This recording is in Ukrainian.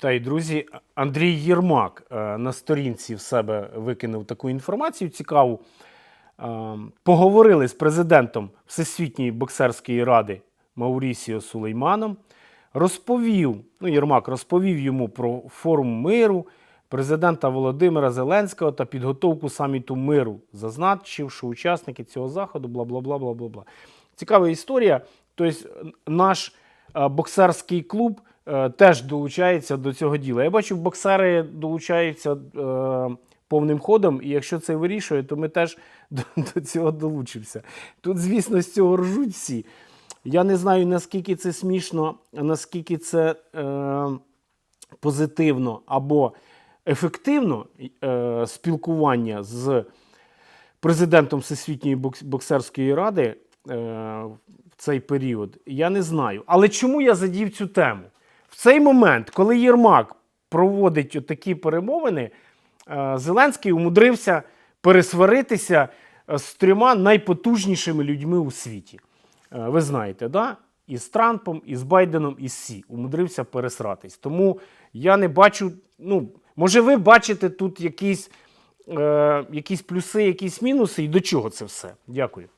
Вітаю, друзі. Андрій Єрмак е, на сторінці в себе викинув таку інформацію цікаву. Е, Поговорили з президентом Всесвітньої боксерської ради Маурісіо Сулейманом. Розповів, ну, Єрмак розповів йому про форум миру президента Володимира Зеленського та підготовку саміту миру, зазначив, що учасники цього заходу, бла бла бла бла бла бла. Цікава історія. Тобто, наш е, боксерський клуб теж долучається до цього діла. Я бачу, боксери долучаються е, повним ходом, і якщо це вирішує, то ми теж до, до цього долучимося. Тут, звісно, з цього ржуть всі. Я не знаю, наскільки це смішно, наскільки це е, позитивно або ефективно е, спілкування з президентом Всесвітньої боксерської ради е, в цей період, я не знаю. Але чому я задів цю тему? В цей момент, коли Єрмак проводить такі перемовини, е, Зеленський умудрився пересваритися е, з трьома найпотужнішими людьми у світі. Е, Ви знаєте, да? і з Трампом, і з Байденом, і з Сі. Умудрився пересратись. Тому я не бачу. Ну, може, ви бачите тут якісь, е, якісь плюси, якісь мінуси, і до чого це все? Дякую.